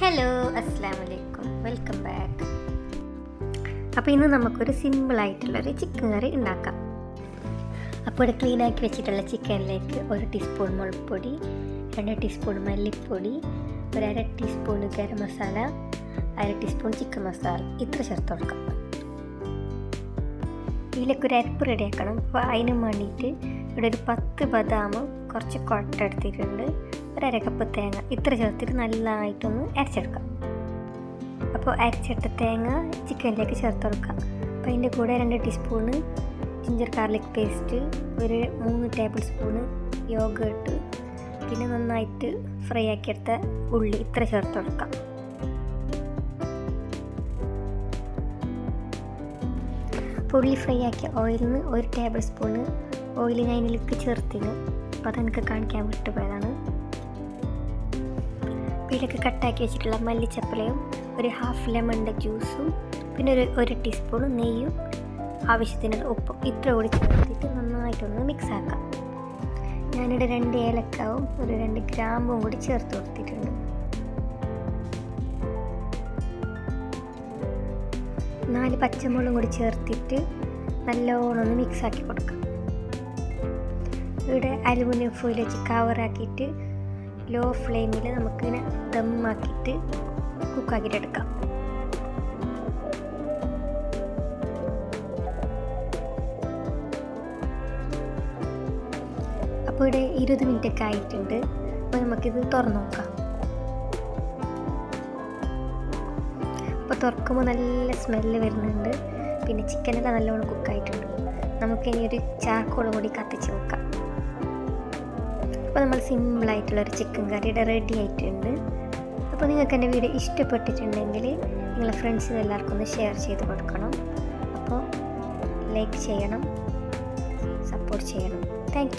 Hello അസ്സാം വലൈക്കും welcome back അപ്പോൾ ഇന്ന് നമുക്കൊരു സിമ്പിളായിട്ടുള്ളൊരു ചിക്കൻ കറി ഉണ്ടാക്കാം. അപ്പോൾ ഇവിടെ ക്ലീനാക്കി വെച്ചിട്ടുള്ള ചിക്കനിലേക്ക് ഒരു ടീസ്പൂൺ മുളകുപൊടി രണ്ട് ടീസ്പൂൺ മല്ലിപ്പൊടി ഒരു അര ടീസ്പൂൺ ഗരം മസാല അര ടീസ്പൂൺ ചിക്കൻ മസാല ഇത്ര ചേർത്ത് കൊടുക്കാം. ഇതിലേക്ക് ഒരു അരപ്പ് റെഡിയാക്കണം അപ്പോൾ അതിന് വേണ്ടിയിട്ട് ഇവിടെ ഒരു പത്ത് ബദാമും കുറച്ച് കൊട്ട എടുത്തിട്ടുണ്ട്. ഒരു അര തേങ്ങ ഇത്ര ചേർത്തിട്ട് നല്ലതായിട്ടൊന്ന് അരച്ചെടുക്കാം. അപ്പോൾ അരച്ചിട്ട തേങ്ങ ചിക്കനിലേക്ക് ചേർത്ത് കൊടുക്കാം അപ്പോൾ അതിന്റെ കൂടെ രണ്ട് ടീസ്പൂണ് ജിഞ്ചർ ഗാർലിക് പേസ്റ്റ് ഒരു മൂന്ന് ടേബിൾ സ്പൂണ് യോഗേട്ട് പിന്നെ നന്നായിട്ട് ഫ്രൈ ആക്കിയെടുത്ത ഉള്ളി ഇത്ര ചേർത്ത് കൊടുക്കാം. ഉള്ളി ഫ്രൈ ആക്കിയ ഓയിലിൽ നിന്ന് ഒരു ടേബിൾ സ്പൂണ് ഓയിൽ ഞാൻ ചേർത്തിന്. അപ്പോൾ അതെനിക്ക് കാണിക്കാൻ വിട്ടുപോയതാണ്. ഇതിലേക്ക് കട്ടാക്കി വെച്ചിട്ടുള്ള മല്ലിച്ചപ്പലയും ഒരു ഹാഫ് ലെമണിന്റെ ജ്യൂസും പിന്നെ ഒരു ഒരു ടീസ്പൂൺ നെയ്യും ആവശ്യത്തിനുള്ള ഉപ്പും ഇത്ര കൂടി ചേർത്തിട്ട് നന്നായിട്ടൊന്ന് മിക്സ് ആക്കാം. ഞാനിവിടെ രണ്ട് ഏലക്കാവും ഒരു രണ്ട് ഗ്രാമ്പും കൂടി ചേർത്ത് കൊടുത്തിട്ടുണ്ട്. നാല് പച്ചമുളകും കൂടി ചേർത്തിട്ട് നല്ലോണം ഒന്ന് മിക്സാക്കി കൊടുക്കാം. ഇവിടെ അലുമിനിയം ഫോയിൽ വെച്ച് കവറാക്കിയിട്ട് ലോ ഫ്ലെയിമിൽ നമുക്കിങ്ങനെ ദമ്മാക്കിയിട്ട് കുക്കാക്കിയിട്ട് എടുക്കാം അപ്പോൾ ഇവിടെ ഇരുപത് മിനിറ്റ് ഒക്കെ ആയിട്ടുണ്ട്. അപ്പോൾ നമുക്കിത് തുറന്നു നോക്കാം. അപ്പോൾ തുറക്കുമ്പോൾ നല്ല സ്മെല്ല് വരുന്നുണ്ട്. പിന്നെ ചിക്കനൊക്കെ നല്ലോണം കുക്കായിട്ടുണ്ട് നമുക്കിനി ഒരു ചാർക്കോൾ കൂടി കത്തിച്ച് വെക്കാം. അപ്പോൾ നമ്മൾ സിമ്പിളായിട്ടുള്ളൊരു ചിക്കൻ കറിയുടെ റെഡി ആയിട്ടുണ്ട്. അപ്പോൾ നിങ്ങൾക്ക് എന്റെ വീഡിയോ ഇഷ്ടപ്പെട്ടിട്ടുണ്ടെങ്കിൽ നിങ്ങളെ ഫ്രണ്ട്സിന് എല്ലാവർക്കും ഒന്ന് ഷെയർ ചെയ്ത് കൊടുക്കണം. അപ്പോൾ ലൈക്ക് ചെയ്യണം സപ്പോർട്ട് ചെയ്യണം. താങ്ക്